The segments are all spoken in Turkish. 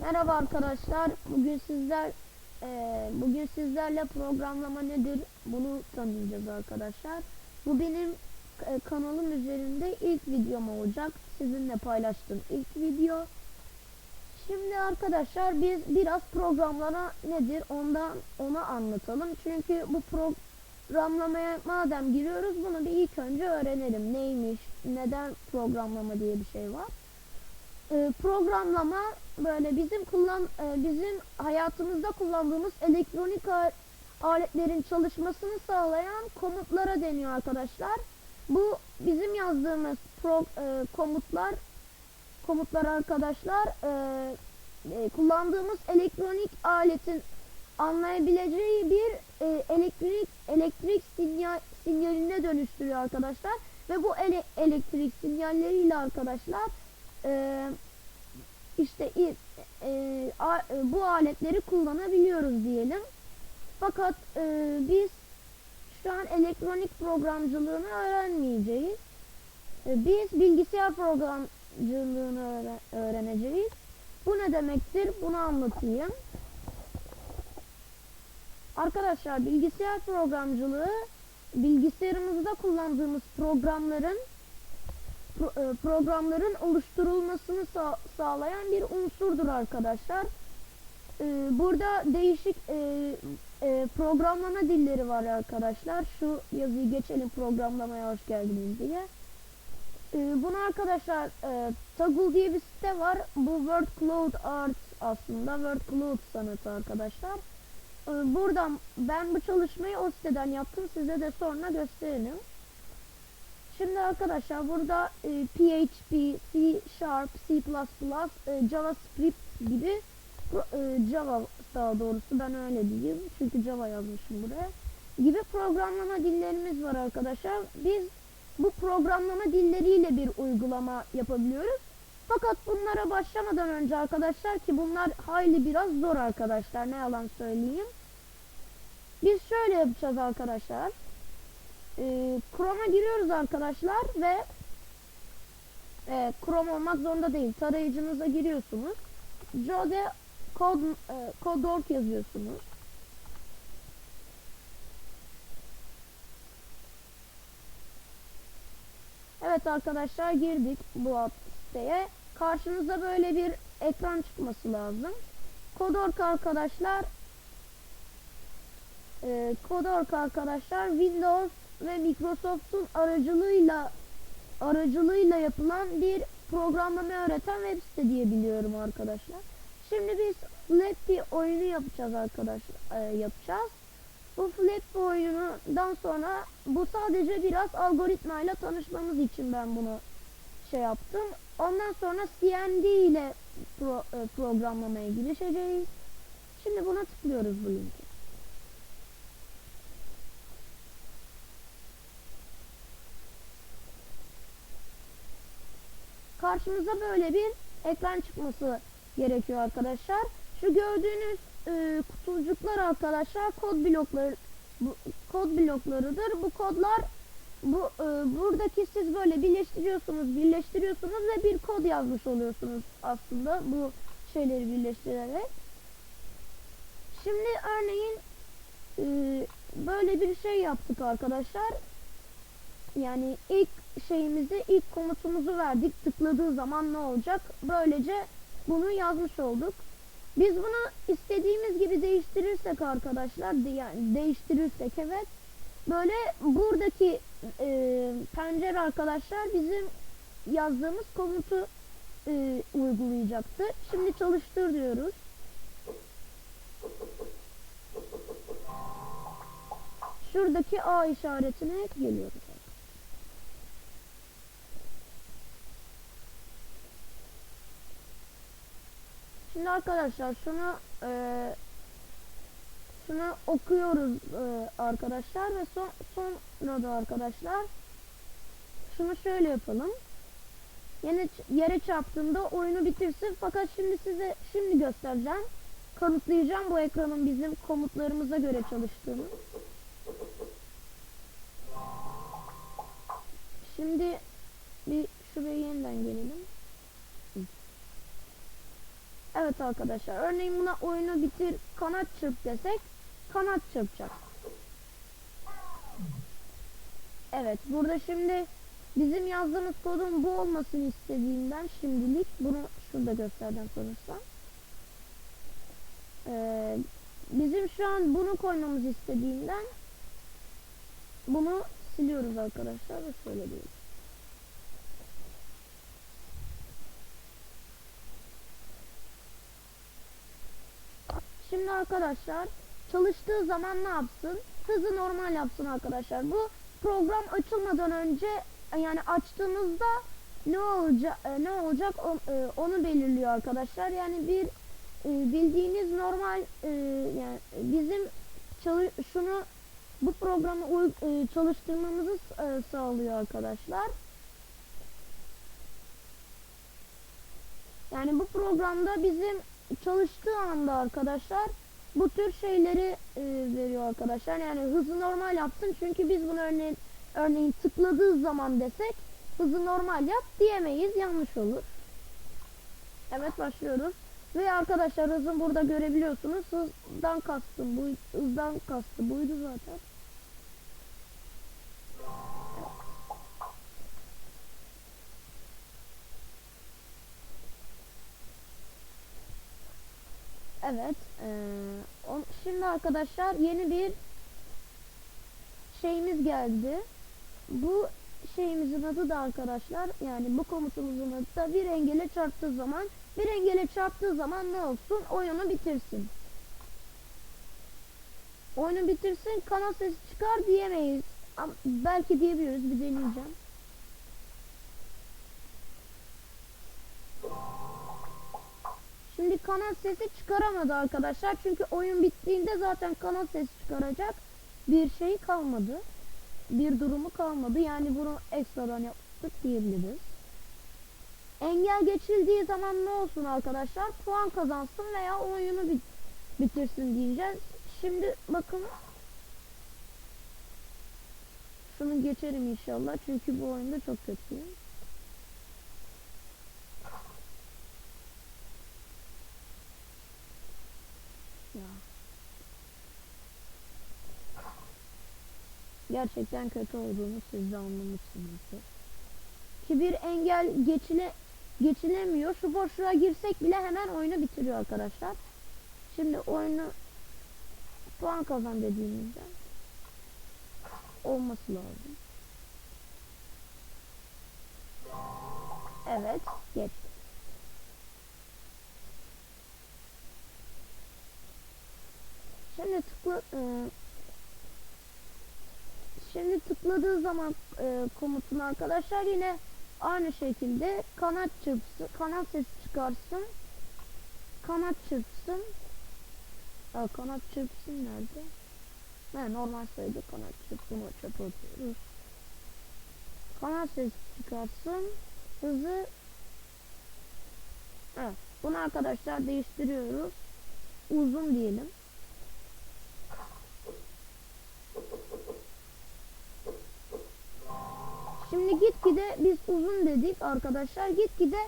Merhaba arkadaşlar. Bugün sizler eee, bugün sizlerle programlama nedir bunu tanıyacağız arkadaşlar. Bu benim e, kanalım üzerinde ilk videom olacak. Sizinle paylaştığım ilk video. Şimdi arkadaşlar biz biraz programlama nedir ondan onu anlatalım. Çünkü bu programlamaya madem giriyoruz bunu bir ilk önce öğrenelim. Neymiş, neden programlama diye bir şey var. E, programlama böyle bizim kullan e, bizim hayatımızda kullandığımız elektronik aletlerin çalışmasını sağlayan komutlara deniyor arkadaşlar. Bu bizim yazdığımız pro, e, komutlar komutlar arkadaşlar kullandığımız elektronik aletin anlayabileceği bir elektrik elektrik sinyal sinyaline dönüştürüyor arkadaşlar ve bu ele- elektrik sinyalleriyle arkadaşlar e, işte e, a- e, bu aletleri kullanabiliyoruz diyelim. Fakat e, biz şu an elektronik programcılığını öğrenmeyeceğiz. E, biz bilgisayar programcılığını öğre- öğreneceğiz. Bu ne demektir? Bunu anlatayım. Arkadaşlar bilgisayar programcılığı bilgisayarımızda kullandığımız programların pro- programların oluşturulmasını sa- sağlayan bir unsurdur arkadaşlar. E, Burada değişik e, e, programlama dilleri var arkadaşlar. Şu yazıyı geçelim programlamaya hoş geldiniz diye. E, Bunu arkadaşlar e, Toggle diye bir site var. Bu Word Cloud Art aslında. Word Cloud sanatı arkadaşlar. E, Buradan ben bu çalışmayı o siteden yaptım. Size de sonra gösterelim. Şimdi arkadaşlar burada e, PHP, C Sharp, C++, e, JavaScript gibi e, Java daha doğrusu ben öyle diyeyim. Çünkü Java yazmışım buraya. Gibi programlama dillerimiz var arkadaşlar. Biz bu programlama dilleriyle bir uygulama yapabiliyoruz. Fakat bunlara başlamadan önce arkadaşlar ki bunlar hayli biraz zor arkadaşlar ne yalan söyleyeyim. Biz şöyle yapacağız arkadaşlar e, Chrome'a giriyoruz arkadaşlar ve e, Chrome olmak zorunda değil. Tarayıcınıza giriyorsunuz. Jode kod e, Code.org yazıyorsunuz. Evet arkadaşlar girdik bu siteye. Karşınıza böyle bir ekran çıkması lazım. Code.org arkadaşlar e, Code.org arkadaşlar Windows ve Microsoft'un aracılığıyla aracılığıyla yapılan bir programlama öğreten web site diye biliyorum arkadaşlar. Şimdi biz Flappy oyunu yapacağız arkadaşlar. e, yapacağız. Bu Flappy oyunundan sonra bu sadece biraz algoritmayla tanışmamız için ben bunu şey yaptım. Ondan sonra CMD ile pro- e, programlamaya girişeceğiz. Şimdi buna tıklıyoruz bu linki. Karşımıza böyle bir ekran çıkması gerekiyor arkadaşlar. Şu gördüğünüz e, kutucuklar arkadaşlar kod blokları bu, kod bloklarıdır. Bu kodlar bu e, buradaki siz böyle birleştiriyorsunuz, birleştiriyorsunuz ve bir kod yazmış oluyorsunuz aslında bu şeyleri birleştirerek. Şimdi örneğin e, böyle bir şey yaptık arkadaşlar. Yani ilk şeyimizi, ilk komutumuzu verdik. Tıkladığı zaman ne olacak? Böylece bunu yazmış olduk. Biz bunu istediğimiz gibi değiştirirsek arkadaşlar, yani değiştirirsek evet. Böyle buradaki e, pencere arkadaşlar bizim yazdığımız komutu e, uygulayacaktı. Şimdi çalıştır diyoruz. Şuradaki A işaretine geliyoruz. Şimdi arkadaşlar şunu e, şunu okuyoruz e, arkadaşlar ve son sonra da arkadaşlar şunu şöyle yapalım. Yine yere çarptığında oyunu bitirsin. Fakat şimdi size şimdi göstereceğim. Kanıtlayacağım bu ekranın bizim komutlarımıza göre çalıştığını. Şimdi bir şuraya yeniden gelelim. Evet arkadaşlar. Örneğin buna oyunu bitir kanat çırp desek kanat çırpacak. Evet burada şimdi bizim yazdığımız kodun bu olmasını istediğimden şimdilik bunu şurada göstereceğim sonuçta. Ee, bizim şu an bunu koymamız istediğinden bunu siliyoruz arkadaşlar ve şöyle. Şimdi arkadaşlar çalıştığı zaman ne yapsın? Hızı normal yapsın arkadaşlar. Bu program açılmadan önce yani açtığınızda ne olacak ne olacak e, onu belirliyor arkadaşlar. Yani bir e, bildiğiniz normal e, yani bizim şunu bu programı e, çalıştırmamızı e, sağlıyor arkadaşlar. Yani bu programda bizim çalıştığı anda arkadaşlar bu tür şeyleri e, veriyor arkadaşlar. Yani hızı normal yapsın çünkü biz bunu örneğin örneğin tıkladığı zaman desek hızı normal yap diyemeyiz yanlış olur. Evet başlıyoruz. Ve arkadaşlar hızın burada görebiliyorsunuz. Hızdan kastım bu hızdan kastı buydu zaten. Evet. eee, on- şimdi arkadaşlar yeni bir şeyimiz geldi. Bu şeyimizin adı da arkadaşlar yani bu komutumuzun adı da bir engele çarptığı zaman bir engele çarptığı zaman ne olsun? Oyunu bitirsin. Oyunu bitirsin kanal sesi çıkar diyemeyiz. Ama belki diyebiliyoruz bir deneyeceğim. Kanal sesi çıkaramadı arkadaşlar. Çünkü oyun bittiğinde zaten kanal sesi çıkaracak bir şey kalmadı. Bir durumu kalmadı. Yani bunu ekstradan yaptık diyebiliriz. Engel geçildiği zaman ne olsun arkadaşlar? Puan kazansın veya oyunu bit bitirsin diyeceğiz. Şimdi bakın. Şunu geçerim inşallah. Çünkü bu oyunda çok kötüyüm. Gerçekten kötü olduğunu siz de anlamışsınızdır. Ki bir engel geçile geçilemiyor. Şu boşluğa girsek bile hemen oyunu bitiriyor arkadaşlar. Şimdi oyunu puan kazan dediğimizde olması lazım. Evet, geçti. Şimdi tıkla e, şimdi tıkladığı zaman e, komutun arkadaşlar yine aynı şekilde kanat çırpsın, kanat sesi çıkarsın. Kanat çırpsın. Aa, kanat çırpsın nerede? Ne normal sayıda kanat çırpsın o çöpe atıyoruz. Kanat sesi çıkarsın. Hızı Evet. Bunu arkadaşlar değiştiriyoruz. Uzun diyelim. Şimdi gitgide biz uzun dedik arkadaşlar. Gitgide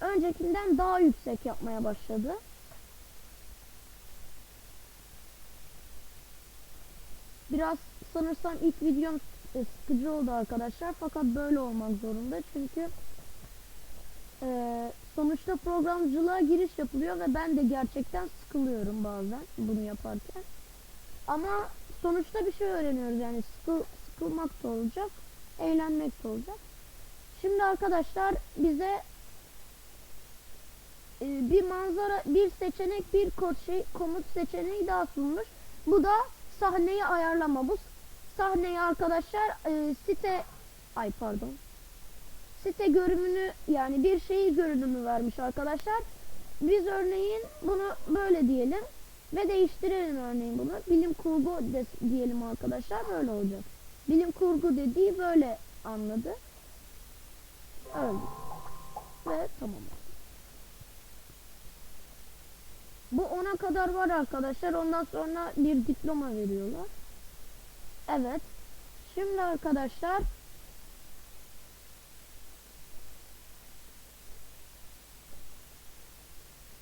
öncekinden daha yüksek yapmaya başladı. Biraz sanırsam ilk videom sıkıcı oldu arkadaşlar. Fakat böyle olmak zorunda. Çünkü e, sonuçta programcılığa giriş yapılıyor ve ben de gerçekten sıkılıyorum bazen bunu yaparken. Ama sonuçta bir şey öğreniyoruz yani sıkıl, sıkılmak da olacak, eğlenmek de olacak. Şimdi arkadaşlar bize e, bir manzara, bir seçenek, bir kod şey, komut seçeneği daha sunmuş. Bu da sahneyi ayarlama. Bu sahneyi arkadaşlar e, site, ay pardon, site görünümünü yani bir şeyi görünümü vermiş arkadaşlar. Biz örneğin bunu böyle diyelim ve değiştirelim örneğin bunu. Bilim kurgu diyelim arkadaşlar böyle olacak. Bilim kurgu dediği böyle anladı. Öyle. Ve tamam. Bu ona kadar var arkadaşlar. Ondan sonra bir diploma veriyorlar. Evet. Şimdi arkadaşlar